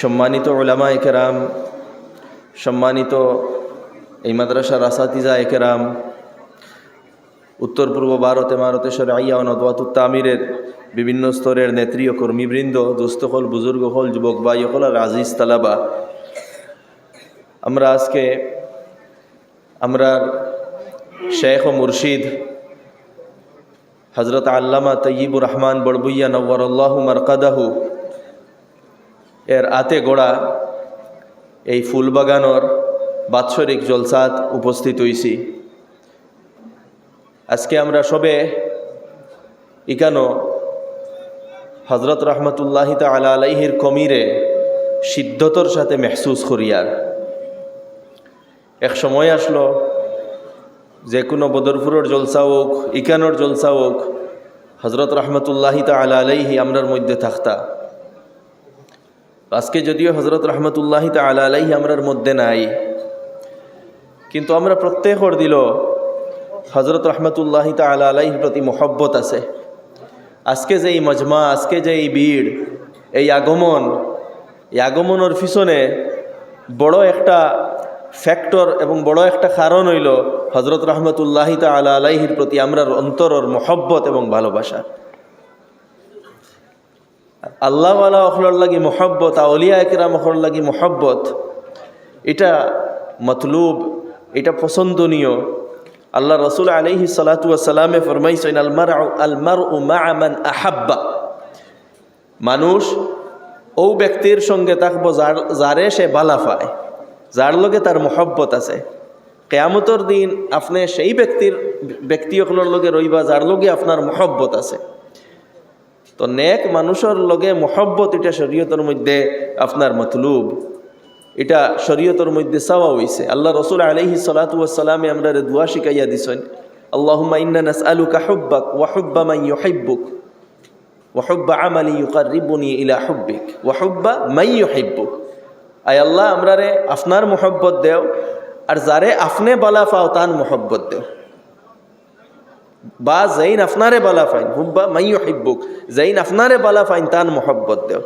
সম্মানিত ওলামা একেরাম, সম্মানিত এই মাদ্রাসার আসাতিজা একেরাম, উত্তর পূর্ব ভারতে মারতেশ্বর আইয়া নদওয়াতুত তামিরের বিভিন্ন স্তরের নেত্রী ও কর্মীবৃন্দ দুস্থকল বুজুর্গ হল যুবক ভাই হল আর আজিজ তালাবা। আমরা আজকে আমরা শেখ ও মুর্শিদ হজরত আল্লামা তയ്য়িবুর রহমান বড়বুইয়া নব্বরল্লাহ মারকাদাহু এর আতে গোড়া, এই ফুলবাগানোর বাৎসরিক জলসাত উপস্থিত হইছি। আজকে আমরা সবে ইকানো হজরত রহমতুল্লাহ তালা আলাইহির কমিরে সিদ্ধতর সাথে মেহসুস করিয়ার এক সময় আসলো, যে কোনো বদরপুরের জলসা হোক, ইকানোর জলসা হোক হজরত রহমতুল্লাহ তালা আলাইহি আমরার মধ্যে থাকতা। আজকে যদিও হজরত রহমতুল্লাহ তালা আলাইহি আমরার মধ্যে নাই, কিন্তু আমরা প্রত্যেকর দিল হজরত রহমতুল্লাহ তালা আলাইহির প্রতি মহব্বত আছে। আজকে যে এই মজমা, আজকে যে এই ভিড়, এই আগমন, এই আগমনের পিছনে বড় একটা ফ্যাক্টর এবং বড় একটা কারণ হইল হজরত রহমতুল্লাহ তালা আলাইহির প্রতি আমরার অন্তরর মহব্বত এবং ভালোবাসা। আল্লাহওয়ালা অখলার লাগি মহব্বত, আউলিয়া একরাম অখলার লাগি মহব্বত। এটা মতলুব, এটা পছন্দনীয়। আল্লাহ রসুল আলহি সালাতামে ফরমাইছেন আলমার আলমার ও মান আহাব্বা। মানুষ ও ব্যক্তির সঙ্গে থাকব যার, যারে সে বালা পায়, যার লগে তার মহব্বত আছে। কেয়ামতর দিন আপনি সেই ব্যক্তির ব্যক্তিসকলের লগে রইবা, যার লগে আপনার মহব্বত আছে। তো নেক মানুষের লগে মহব্বত এটা শরীয়তের মধ্যে আপনার মতলুব। এটা শরীয়তের মধ্যে চাওয়া হয়েছে আল্লাহ রসুল আলহি সালাতামে আমরা দোয়া শিখাইয়া দিছেন, আল্লাহুম্মা ইন্না নাসআলুকা হুব্বাক ওয়া হুব্বা মান ইউহিব্বুক ওয়া হুব্বা আমালি ইউকাররিবুনি ইলা হুব্বিক ওয়া হুব্বা মান ইউহিব্বুক। আয় আল্লাহ আমরারে আপনার মহব্বত দেও, আর যারে আপনি বালা পাও তান মহব্বত দেও। বা জাইন আপনারে বালা ফাইন, হুব্বা মাই হিব্বুক জাইন আপনারে বালা ফাইন তান মহব্বত দেও।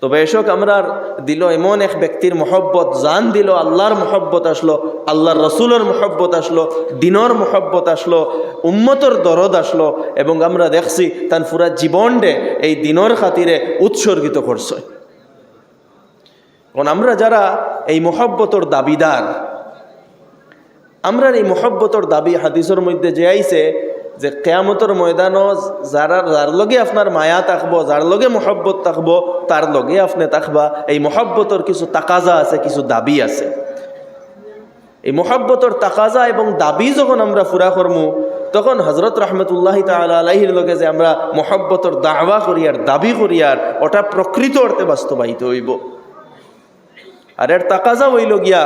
তো বেশক আমরা দিল এমন এক ব্যক্তির মহব্বত, জান দিল আল্লাহর মহব্বত আসলো, আল্লাহর রসুলের মহব্বত আসলো, দিনর মহব্বত আসলো, উম্মতর দরদ আসলো, এবং আমরা দেখছি তান পুরা জীবন ডে এই দিনর খাতিরে উৎসর্গিত করছে। কারণ আমরা যারা এই মহব্বতর দাবিদার, আমরা এই মহব্বতর দাবি হাদিসের মধ্যে যে আইছে যে কেয়ামতর ময়দানও যারা যার লগে আপনার মায়া থাকব যার লগে মহব্বত থাকব তার লগে আপনি থাকবা। এই মহব্বতর কিছু তাকাজা আছে, কিছু দাবি আছে। এই মহব্বতর তাকাজা এবং দাবি যখন আমরা ফুরা করমু তখন হজরত রহমতুল্লাহ তালা আলাহির লগে যে আমরা মহব্বতর দাওয়া করিয়ার দাবি করিয়ার ওটা প্রকৃত অর্থে বাস্তবায়িত হইব। আর এর তাকাজা হইল গিয়া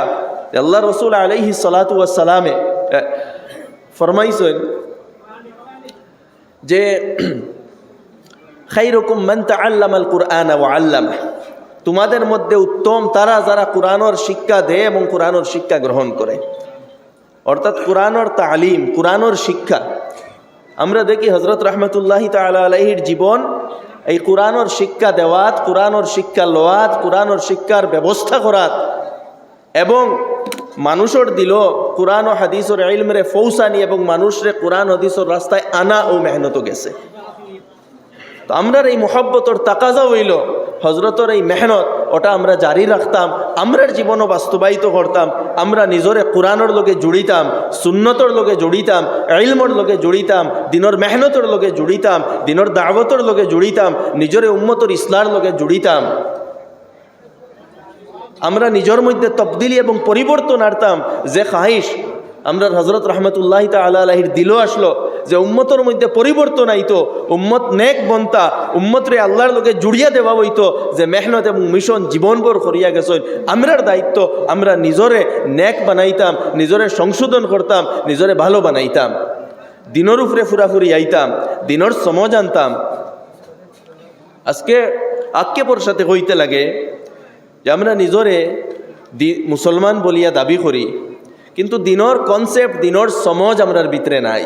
আল্লাহ রসুল আলহি সালাতু সালামে ফরমাইছেন যে খাইরকম মান তাআল্লাম আল কুরআন ওয়া আল্লামা। তোমাদের মধ্যে উত্তম তারা যারা কোরআনর শিক্ষা দেয় এবং কোরআনর শিক্ষা গ্রহণ করে। অর্থাৎ কোরআনর তালিম, কোরআনর শিক্ষা। আমরা দেখি হজরত রহমতুল্লাহ তালা আলহির জীবন, এই কোরআনর শিক্ষা দেওয়াত, কোরআনর শিক্ষা লোয়াত কোরআনর শিক্ষার ব্যবস্থা করাত এবং মানুষের দিল কোরআন ও হাদিসর ইলমরে ফৌসানি এবং মানুষরে কোরআন হাদিসর রাস্তায় আনা ও মেহনত গেছে। তো আমরার এই মহব্বতর তাকাজা হইল হজরতর এই মেহনত, ওটা আমরা জারি রাখতাম, আমরার জীবনও বাস্তবায়িত করতাম, আমরা নিজরে কোরআনের লোকে জুড়িতাম, সুন্নতর লোকে জড়িতাম, ইলমর লোকে জড়িতাম, দিনর মেহনতর লোকে জুড়িতাম, দিনর দাওয়তর লোকে জুড়িতাম, নিজরে উম্মতর ইসলার লোকে জুড়িতাম। আমরা নিজের মধ্যে তবদিলি এবং পরিবর্তন আনতাম। যে খাহিস আমরা হজরত রহমতুল্লাহ তাল্লাহ আলাহির দিল আসলো, যে উম্মতর মধ্যে পরিবর্তন আইতো, উম্মত নেক বনতা, উম্মতরে আল্লাহর লোকে জুড়িয়া দেওয়া হইতো, যে মেহনত এবং মিশন জীবনভর করিয়া গেছেন। আমরার দায়িত্ব, আমরা নিজরে নেক বানাইতাম, নিজরে সংশোধন করতাম, নিজরে ভালো বানাইতাম। দিনের উপরে ফুরাফুরি আইতাম, দিনর সমজ আনতাম। আজকে আক্ষেপর সাথে হইতে লাগে যে আমরা নিজরে মুসলমান বলিয়া দাবি করি, কিন্তু দিনর কনসেপ্ট দিনর সমজ আমরার ভিতরে নাই।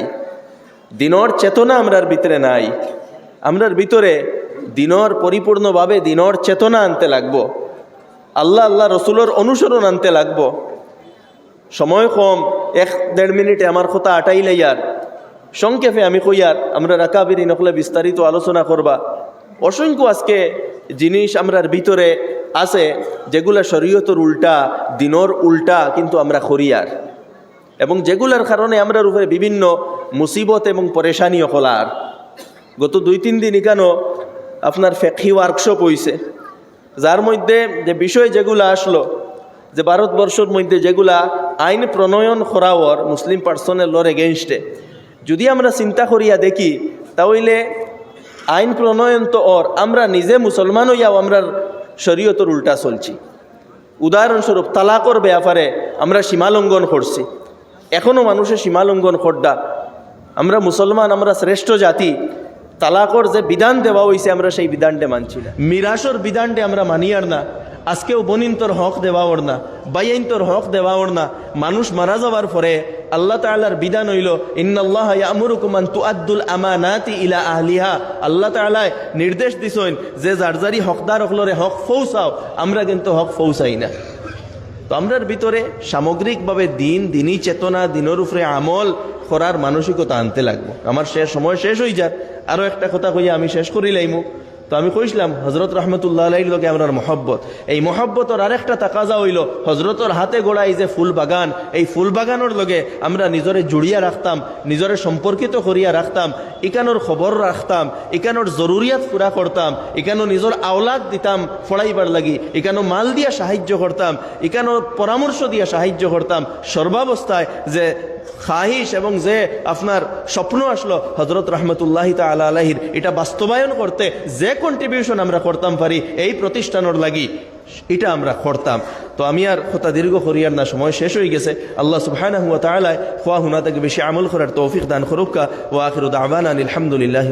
দিনর চেতনা আমরার ভিতরে নাই। আমরার ভিতরে দিনর পরিপূর্ণভাবে দিনর চেতনা আনতে লাগবো। আল্লাহ আল্লাহ রসুলের অনুসরণ আনতে লাগবো। সময় কম, এক দেড় মিনিটে আমার কথা আটাইলে ইয়ার। সংক্ষেপে আমি কইয়ার আমরা রাকাবিরি নকলে বিস্তারিত আলোচনা করবা। অসংখ্য আজকে জিনিস আমরার ভিতরে আছে, যেগুলা শরীয়তর উল্টা, দিনর উল্টা কিন্তু আমরা করিয়ার এবং যেগুলার কারণে আমরা উপরে বিভিন্ন মুসিবত এবং পরেশানি হলার গত দুই, তিন দিন এখানো আপনার ফেকি ওয়ার্কশপ হইছে। যার মধ্যে যে বিষয় যেগুলো আসলো, যে ভারতবর্ষের মধ্যে যেগুলা আইন প্রণয়ন করাওয়ার মুসলিম পার্সনের লর এগেনস্টে যদি আমরা চিন্তা করিয়া দেখি, তাহলে আইন প্রণয়ন তো ওর, আমরা নিজে মুসলমান হইয়াও আমরা শরীয়তর উল্টা চলছি। উদাহরণস্বরূপ তালাকর ব্যাপারে আমরা সীমালঙ্ঘন করছি। এখনও মানুষের সীমালঙ্ঘন করডা আমরা মুসলমান, আমরা শ্রেষ্ঠ জাতি। তালাকর যে বিধান দেওয়া হয়েছে আমরা সেই বিধানটা মানছি না। মিরাসর বিধানটা আমরা মানি আর না। আজকেও বনিন্তর হক দেওয়া ওর না। বাইন্তর হক দেওয়া ওর না। মানুষ মারা যাওয়ার পরে আল্লাহ তাআলার বিধান হইল, ইন্নাল্লাহ ইয়ামুরুকুমান তুআদ্দুল আমানাতি ইলা আহলিহা। আল্লাহ তাআলা নির্দেশ দিছেন যে, যার যারি হকদার হকলরে হক ফৌসাও, আমরা কিন্তু হক ফৌসাই না। তো আমরার ভিতরে সামগ্রিকভাবে দিন, দিনই চেতনা, দিনের উপরে আমল করার মানসিকতা আনতে লাগবো। আমার শেষ সময় শেষ হয়ে যাক। আরও একটা কথা কইয়া আমি শেষ করিলাইমু তো আমি কইছিলাম হজরত রহমতুল্লাহ আলাইর লগে আমার মহব্বত। এই মহব্বতর আরেকটা তাকাজা হইল হজরতর হাতে গোড়া এই যে ফুল বাগান, এই ফুল বাগানোর লগে আমরা নিজরে জুড়িয়া রাখতাম, নিজরে সম্পর্কিত করিয়া রাখতাম, ইকানোর খবর রাখতাম, ইকানোর জরুরিয়াত পুরা করতাম, ইকানো নিজের আওলাদ দিতাম ফড়াইবার লাগি, ইকানো মাল দিয়া সাহায্য করতাম ইকানো পরামর্শ দিয়া সাহায্য করতাম, সর্বাবস্থায় যে খাহিস এবং যে আপনার স্বপ্ন আসলো হজরত রহমতুল্লাহ তালা আলাহির এটা বাস্তবায়ন করতে যে কন্ট্রিবিউশন আমরা করতাম পারি, এই প্রতিষ্ঠানের লাগি এটা আমরা করতাম। তো আমি আর কথা দীর্ঘ করিয়ার না, সময় শেষ হয়ে গেছে। আল্লাহ সুবহানাহু হুয়া তালায় খোয়া হুনা থেকে বেশি আমল করার তৌফিক দান খরুকা ও আখির দাওয়ানা আলহামদুলিল্লাহ